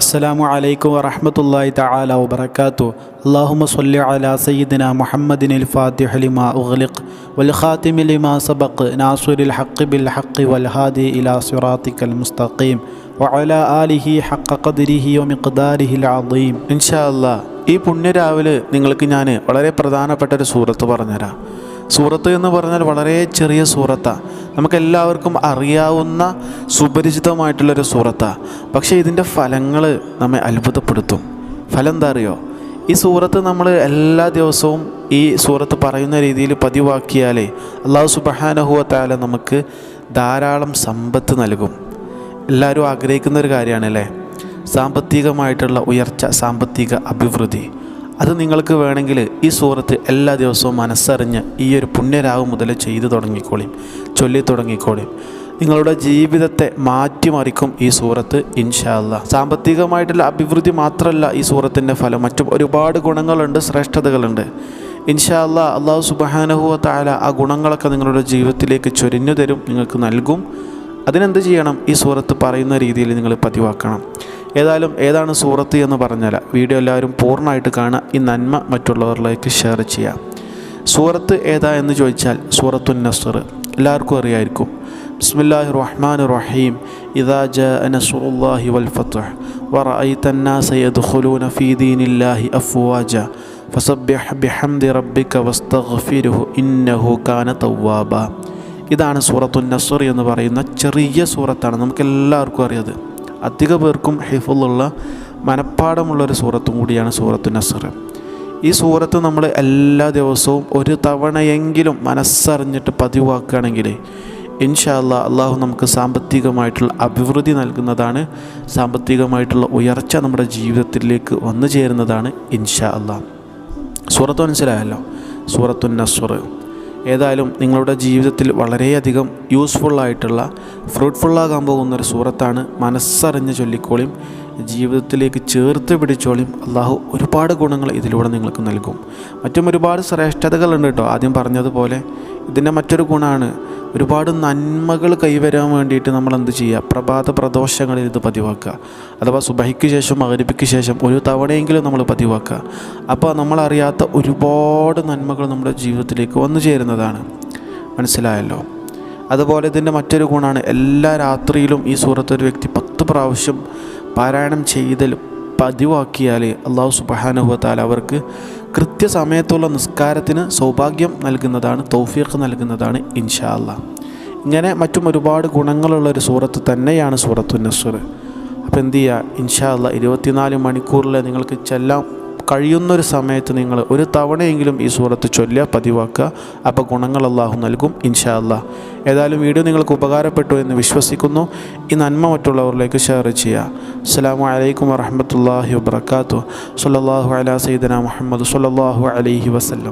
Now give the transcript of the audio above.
അസ്സലാമു അലൈക്കും വറഹ്മത്തുള്ളാഹി തആല വബറകാതു അല്ലാഹുമ്മ സ്വല്ലി അലാ സയ്യിദിന മുഹമ്മദിനിൽ ഫാത്തിഹ ലിമാ ഉഗ്ലിഖ് വൽ ഖാതിമി ലിമാ സബഖ് നാസിറിൽ ഹഖ് ബിൽ ഹഖ് വൽ ഹാദി ഇലാ സിറാത്തിക്കൽ മുസ്തഖീം വഅലാ ആലിഹി ഹഖ ഖദ്രിഹി വമിഖ്ദാരിഹിൽ അദീം. ഇൻഷാ അല്ലാഹ് ഈ പുണ്യരാവിലെ നിങ്ങൾക്ക് ഞാൻ വളരെ പ്രധാനപ്പെട്ട ഒരു സൂറത്ത് പറഞ്ഞുതരാം. സൂറത്ത് എന്ന് പറഞ്ഞാൽ വളരെ ചെറിയ സൂറത്താണ് നമുക്കെല്ലാവർക്കും അറിയാവുന്ന സുപരിചിതമായിട്ടുള്ളൊരു സൂറത്താണ് പക്ഷേ ഇതിന്റെ ഫലങ്ങൾ നമ്മെ അത്ഭുതപ്പെടുത്തും. ഫലം എന്താ അറിയോ? ഈ സൂറത്ത് നമ്മൾ എല്ലാ ദിവസവും ഈ സൂറത്ത് പറയുന്ന രീതിയിൽ പതിവാക്കിയാലേ അള്ളാഹു സുബഹാനഹുവത്താല നമുക്ക് ധാരാളം സമ്പത്ത് നൽകും. എല്ലാവരും ആഗ്രഹിക്കുന്ന ഒരു കാര്യമാണല്ലേ സാമ്പത്തികമായിട്ടുള്ള ഉയർച്ച സാമ്പത്തിക അഭിവൃദ്ധി. അത് നിങ്ങൾക്ക് വേണമെങ്കിൽ ഈ സൂറത്ത് എല്ലാ ദിവസവും മനസ്സറിഞ്ഞ് ഈ ഒരു പുണ്യരാവ് മുതൽ ചെയ്തു തുടങ്ങിക്കോളിയും ചൊല്ലി തുടങ്ങിക്കോളിയും നിങ്ങളുടെ ജീവിതത്തെ മാറ്റിമറിക്കും ഈ സൂറത്ത് ഇൻഷാല്ല സാമ്പത്തികമായിട്ടുള്ള അഭിവൃദ്ധി മാത്രമല്ല ഈ സൂറത്തിന്റെ ഫലം. മറ്റും ഒരുപാട് ഗുണങ്ങളുണ്ട് ശ്രേഷ്ഠതകളുണ്ട്. ഇൻഷാല്ല അള്ളാഹു സുബഹാനഹുവ താല ആ ഗുണങ്ങളൊക്കെ നിങ്ങളുടെ ജീവിതത്തിലേക്ക് ചൊരിഞ്ഞു തരും നിങ്ങൾക്ക് നൽകും. അതിനെന്ത് ചെയ്യണം? ഈ സൂറത്ത് പറയുന്ന രീതിയിൽ നിങ്ങൾ പതിവാക്കണം. ഏതായാലും ഏതാണ് സൂറത്ത് എന്ന് പറഞ്ഞാൽ വീഡിയോ എല്ലാവരും പൂർണ്ണമായിട്ട് കാണുക ഈ നന്മ മറ്റുള്ളവരിലേക്ക് ഷെയർ ചെയ്യാം സൂറത്ത് ഏതാ എന്ന് ചോദിച്ചാൽ സൂറത്തുൻ നസർ എല്ലാവർക്കും അറിയായിരിക്കും ബിസ്മില്ലാഹി റഹ്മാൻ റഹീം ഇദാ ജാഅ നസ്റുല്ലാഹി വൽ ഫത്ഹ് വറഅയ്ത الناس يدخلون في دين الله أفواجا فسبح بحمد ربك واستغفره إنه كان توابا ഇതാണ് സൂറത്തുൻ നസർ എന്ന് പറയുന്ന ചെറിയ സൂറത്താണ് നമുക്ക് എല്ലാവർക്കും അറിയാത് അധിക പേർക്കും ഹിഫുള്ള മനഃപ്പാടമുള്ളൊരു സൂറത്തും കൂടിയാണ് സൂറത്തു നസർ. ഈ സൂറത്ത് നമ്മൾ എല്ലാ ദിവസവും ഒരു തവണയെങ്കിലും മനസ്സറിഞ്ഞിട്ട് പതിവാക്കുകയാണെങ്കിൽ ഇൻഷാല്ല അള്ളാഹു നമുക്ക് സാമ്പത്തികമായിട്ടുള്ള അഭിവൃദ്ധി നൽകുന്നതാണ് സാമ്പത്തികമായിട്ടുള്ള ഉയർച്ച നമ്മുടെ ജീവിതത്തിലേക്ക് വന്നു ചേരുന്നതാണ് ഇൻഷാ അള്ളാഹ് സൂറത്ത് മനസ്സിലായല്ലോ? സൂറത്തു ഏതായാലും നിങ്ങളുടെ ജീവിതത്തിൽ വളരെയധികം യൂസ്ഫുള്ളായിട്ടുള്ള ഫ്രൂട്ട്ഫുള്ളാകാൻ പോകുന്ന ഒരു സൂറത്താണ് മനസ്സറിഞ്ഞ് ചൊല്ലിക്കോളിയും ജീവിതത്തിലേക്ക് ചേർത്ത് പിടിച്ചോളിയും അള്ളാഹു ഒരുപാട് ഗുണങ്ങൾ ഇതിലൂടെ നിങ്ങൾക്ക് നൽകും. മറ്റും ഒരുപാട് ശ്രേഷ്ഠതകളുണ്ട് കേട്ടോ. ആദ്യം പറഞ്ഞതുപോലെ ഇതിന്റെ മറ്റൊരു ഗുണമാണ് ഒരുപാട് നന്മകൾ കൈവരാൻ വേണ്ടിയിട്ട് നമ്മൾ എന്ത് ചെയ്യുക? പ്രഭാത പ്രദോഷങ്ങളിൽ ഇത് പതിവാക്കുക. അഥവാ സുബഹിക്ക് ശേഷം മകരിപ്പിക്ക് ശേഷം ഒരു തവണയെങ്കിലും നമ്മൾ പതിവാക്കുക. അപ്പോൾ നമ്മളറിയാത്ത ഒരുപാട് നന്മകൾ നമ്മുടെ ജീവിതത്തിലേക്ക് വന്നു ചേരുന്നതാണ്. മനസ്സിലായല്ലോ? അതുപോലെ ഇതിന്റെ മറ്റൊരു ഗുണമാണ് എല്ലാ രാത്രിയിലും ഈ സൂറത്ത് ഒരു വ്യക്തി പത്ത് പ്രാവശ്യം പാരായണം ചെയ്തൽ പതിവാക്കിയാൽ അള്ളാഹു സുബഹാനുഭവത്താൽ അവർക്ക് കൃത്യസമയത്തുള്ള നിസ്കാരത്തിന് സൗഭാഗ്യം നൽകുന്നതാണ് തൗഫീഖ് നൽകുന്നതാണ് ഇൻഷാ ഇങ്ങനെ മറ്റും ഒരുപാട് ഗുണങ്ങളുള്ള ഒരു സൂറത്ത് തന്നെയാണ് സൂറത്തു നസ്വർ അപ്പോൾ എന്ത് ചെയ്യുക ഇൻഷാ അല്ലാ ഇരുപത്തിനാല് മണിക്കൂറിൽ നിങ്ങൾക്ക് ചെല്ലാം കഴിയുന്നൊരു സമയത്ത് നിങ്ങൾ ഒരു തവണയെങ്കിലും ഈ സൂറത്ത് ചൊല്ലുക പതിവാക്കുക. അപ്പോൾ ഗുണങ്ങൾ അള്ളാഹു നൽകും ഇൻഷാ അല്ലാ ഏതായാലും വീഡിയോ നിങ്ങൾക്ക് ഉപകാരപ്പെട്ടു എന്ന് വിശ്വസിക്കുന്നു. ഈ നന്മ മറ്റുള്ളവരിലേക്ക് ഷെയർ ചെയ്യുക. അസ്സാം വലൈക്കും വറഹമത്തല്ലാഹി വാത്തു സല്ലാഹു അലാ സൈദന മുഹമ്മദ് സല്ലാഹു അലൈഹി വസ്ലം